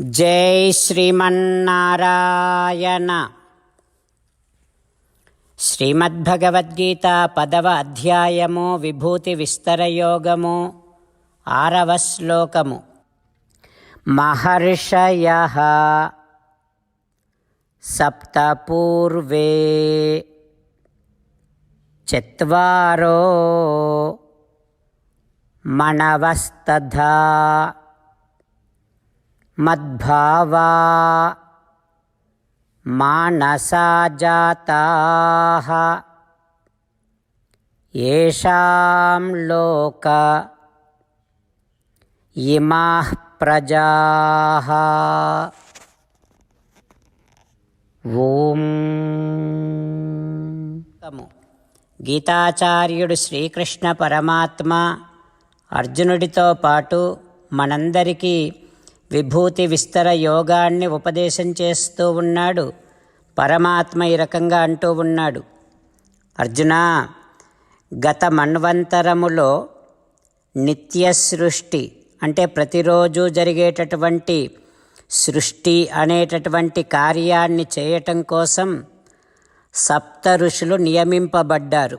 జై శ్రీమన్నారాయణ. శ్రీమద్భగవద్గీత పదవ అధ్యాయము విభూతి విస్తరయోగము ఆరవ శ్లోకము. మహర్షయ సప్తపూర్వే చరో మనవస్తథా మద్భావా మానసా జాతాः येषां లోక ఇమా ప్రజాः ఓం. గీతాచార్యుడు శ్రీకృష్ణ పరమాత్మ అర్జునుడితో పాటు మనందరికీ విభూతి విస్తర యోగాన్ని ఉపదేశం చేస్తూ ఉన్నాడు. పరమాత్మ ఈ రకంగా అంటూ ఉన్నాడు. అర్జున గత మన్వంతరములో నిత్య సృష్టి అంటే ప్రతిరోజు జరిగేటటువంటి సృష్టి అనేటటువంటి కార్యాన్ని చేయటం కోసం సప్త ఋషులు నియమింపబడ్డారు.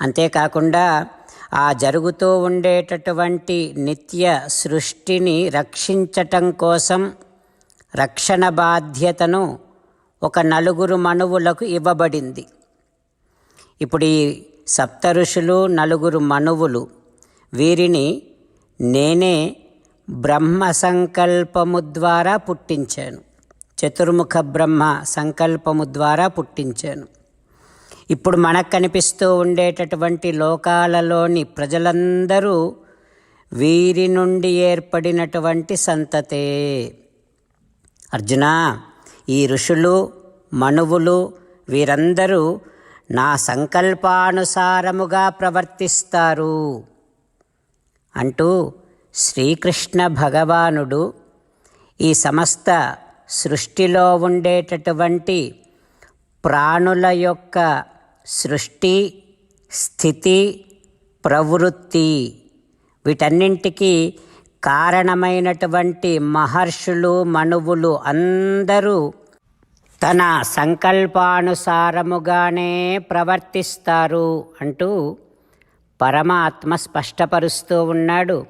అంతేకాకుండా ఆ జరుగుతూ ఉండేటటువంటి నిత్య సృష్టిని రక్షించటం కోసం రక్షణ బాధ్యతను ఒక నలుగురు మనువులకు ఇవ్వబడింది. ఇప్పుడు ఈ సప్త ఋషులు నలుగురు మనువులు వీరిని నేనే బ్రహ్మ సంకల్పము ద్వారా పుట్టించాను. చతుర్ముఖ బ్రహ్మ సంకల్పము ద్వారా పుట్టించాను. ఇప్పుడు మనకు కనిపిస్తూ ఉండేటటువంటి లోకాలలోని ప్రజలందరూ వీరి నుండి ఏర్పడినటువంటి సంతతే. అర్జున ఈ ఋషులు మనువులు వీరందరూ నా సంకల్పానుసారముగా ప్రవర్తిస్తారు అంటూ శ్రీకృష్ణ భగవానుడు ఈ సమస్త సృష్టిలో ఉండేటటువంటి ప్రాణుల యొక్క సృష్టి స్థితి ప్రవృత్తి వీటన్నింటికి కారణమైనటువంటి మహర్షులు మనువులు అందరూ తన సంకల్పానుసారముగానే ప్రవర్తిస్తారు అంటూ పరమాత్మ స్పష్టపరుస్తూ ఉన్నాడు.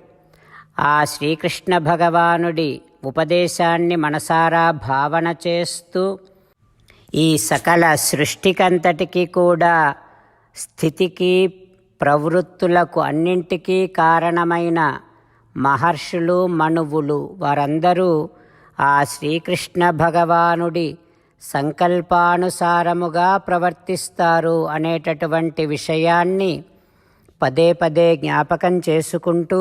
ఆ శ్రీకృష్ణ భగవానుడి ఉపదేశాన్ని మనసారా భావన చేస్తూ ఈ సకల సృష్టికంతటికి కూడా స్థితికి ప్రవృత్తులకు అన్నింటికీ కారణమైన మహర్షులు మనువులు వారందరూ ఆ శ్రీకృష్ణ భగవానుడి సంకల్పానుసారముగా ప్రవర్తిస్తారు అనేటటువంటి విషయాన్ని పదే పదే జ్ఞాపకం చేసుకుంటూ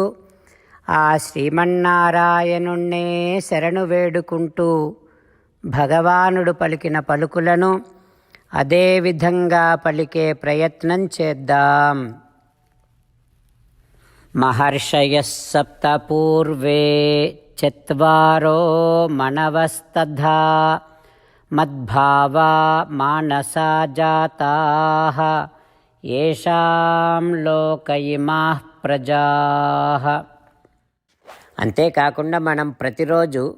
ఆ శ్రీమన్నారాయణుణ్ణే శరణు వేడుకుంటూ భగవానుడు పలికిన పలుకులను అదే విధంగా పలికే ప్రయత్నం చేద్దాం. మహర్షయ సప్త పూర్వే చత్వారో మనవస్తథా మద్భావా మానసా జాతా ఏషాం లోక ఇమా ప్రజా. అంతేకాకుండా మనం ప్రతిరోజు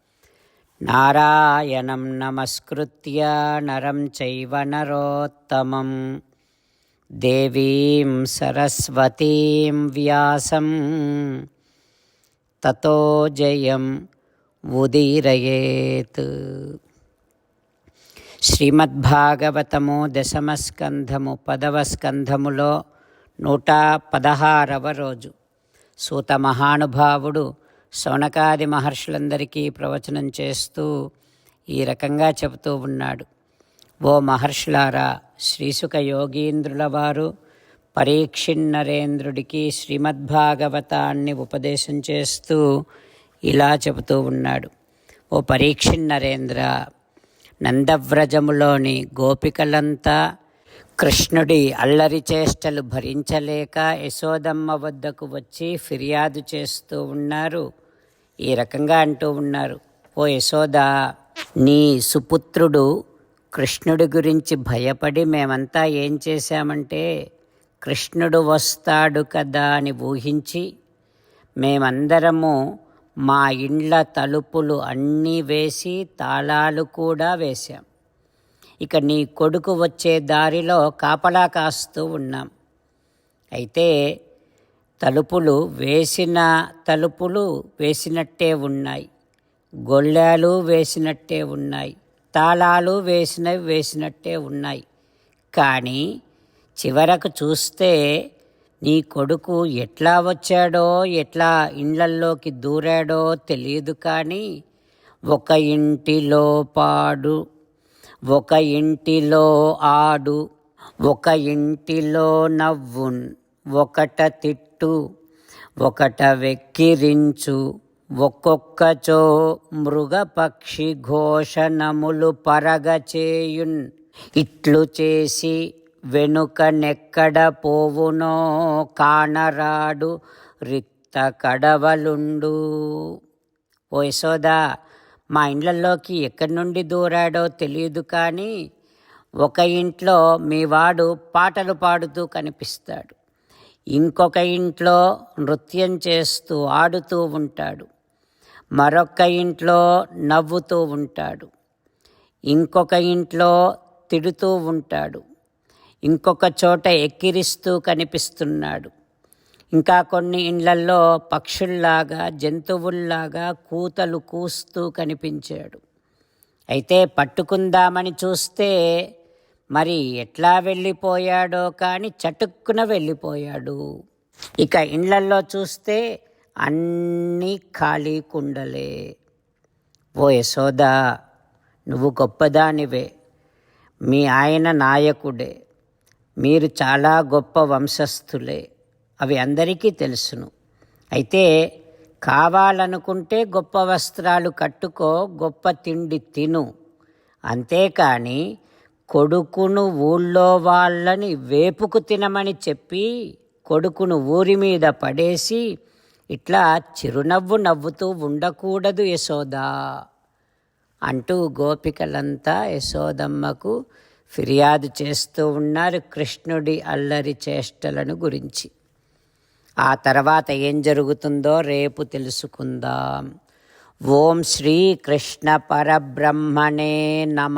నారాయణం నమస్కృత్య నరం చైవ నరోత్తమం దేవీం సరస్వతీం వ్యాసం తతో జయం ఉదీరయేత్ శ్రీమద్భాగవతము దశమస్కంధము పదవ స్కంధములో నూట పదహారవ రోజు సూత మహానుభావుడు శౌనకాది మహర్షులందరికీ ప్రవచనం చేస్తూ ఈ రకంగా చెబుతూ ఉన్నాడు. ఓ మహర్షులారా శ్రీసుక యోగీంద్రుల వారు పరీక్షిన్నరేంద్రుడికి శ్రీమద్భాగవతాన్ని ఉపదేశం చేస్తూ ఇలా చెబుతూ ఉన్నాడు. ఓ పరీక్షిన్నరేంద్ర నందవ్రజములోని గోపికలంతా కృష్ణుడి అల్లరి చేష్టలు భరించలేక యశోదమ్మ వద్దకు వచ్చి ఫిర్యాదు చేస్తూ ఉన్నారు. ఈ రకంగా అంటూ ఉన్నారు. ఓ యశోద నీ సుపుత్రుడు కృష్ణుడి గురించి భయపడి మేమంతా ఏం చేశామంటే కృష్ణుడు వస్తాడు కదా అని ఊహించి మేమందరము మా ఇండ్ల తలుపులు అన్నీ వేసి తాళాలు కూడా వేశాం. ఇక నీ కొడుకు వచ్చే దారిలో కాపలా కాస్తూ ఉన్నాం. అయితే తలుపులు వేసిన తలుపులు వేసినట్టే ఉన్నాయి. గొళ్ళాలు వేసినట్టే ఉన్నాయి. తాళాలు వేసినవి వేసినట్టే ఉన్నాయి. కానీ చివరకు చూస్తే నీ కొడుకు ఎట్లా వచ్చాడో ఎట్లా ఇండ్లల్లోకి దూరాడో తెలియదు కానీ ఒక ఇంటిలో పాడు ఒక ఇంటిలో ఆడు ఒక ఇంటిలో నవ్వున్ ఒకట తిట్టు ఒకట వెక్కిరించు. ఒక్కొక్కచో మృగపక్షి ఘోషణములు పరగచేయున్ ఇట్లు చేసి వెనుక నెక్కడ పోవునో కానరాడు రిక్త కడవలుండు. ఓ యశోదా మా ఇండ్లలోకి ఎక్కడి నుండి దూరాడో తెలియదు కానీ ఒక ఇంట్లో మీవాడు పాటలు పాడుతూ కనిపిస్తాడు. ఇంకొక ఇంట్లో నృత్యం చేస్తూ ఆడుతూ ఉంటాడు. మరొక ఇంట్లో నవ్వుతూ ఉంటాడు. ఇంకొక ఇంట్లో తిడుతూ ఉంటాడు. ఇంకొక చోట ఎక్కిరిస్తూ కనిపిస్తున్నాడు. ఇంకా కొన్ని ఇండ్లల్లో పక్షుల్లాగా జంతువుల్లాగా కూతలు కూస్తూ కనిపించాడు. అయితే పట్టుకుందామని చూస్తే మరి ఎట్లా వెళ్ళిపోయాడో కానీ చటుక్కున వెళ్ళిపోయాడు. ఇక ఇండ్లల్లో చూస్తే అన్నీ ఖాళీ కుండలే. ఓ యశోదా నువ్వు గొప్పదానివే. మీ ఆయన నాయకుడే. మీరు చాలా గొప్ప వంశస్థులే. అవి అందరికీ తెలుసును. అయితే కావాలనుకుంటే గొప్ప వస్త్రాలు కట్టుకో గొప్ప తిండి తిను. అంతేకాని కొడుకును ఊళ్ళో వాళ్ళని వేపుకు తినమని చెప్పి కొడుకును ఊరి మీద పడేసి ఇట్లా చిరునవ్వు నవ్వుతూ ఉండకూడదు యశోదా అంటూ గోపికలంతా యశోదమ్మకు ఫిర్యాదు చేస్తూ ఉన్నారు కృష్ణుడి అల్లరి చేష్టలను గురించి. ఆ తర్వాత ఏం జరుగుతుందో రేపు తెలుసుకుందాం. ఓం శ్రీ కృష్ణ పరబ్రహ్మణే నమ.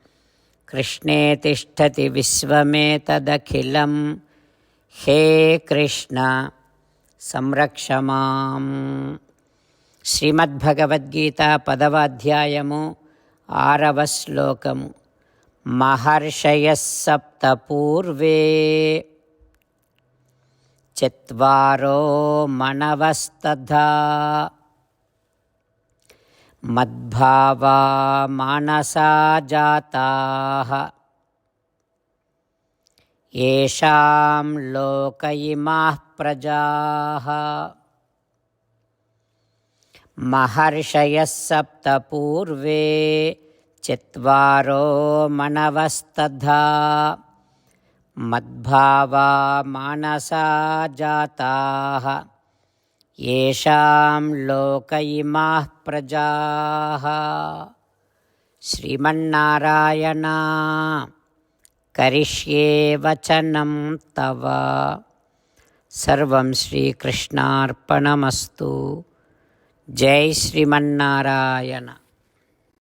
कृष्णे तिष्ठति विश्वमेतदखिलं हे कृष्ण సంరక్ష మాం శ్రీమద్భగవద్గీత పదవ అధ్యాయము ఆరవ శ్లోకము మహర్షయ సప్త పూర్వే చత్వారో మనవస్తథా मद्भावा मानसा जाताः येषां लोक इमाः प्रजाः महर्षयः सप्तपूर्वे चत्वारो मनवस्तथा मद्भावा मानसा जाताः येषां लोक इमाः प्रजाः श्रीमन्नारायणा करिष्ये वचनं तव सर्वं श्रीकृष्णार्पणमस्तु जय श्रीमन्नारायण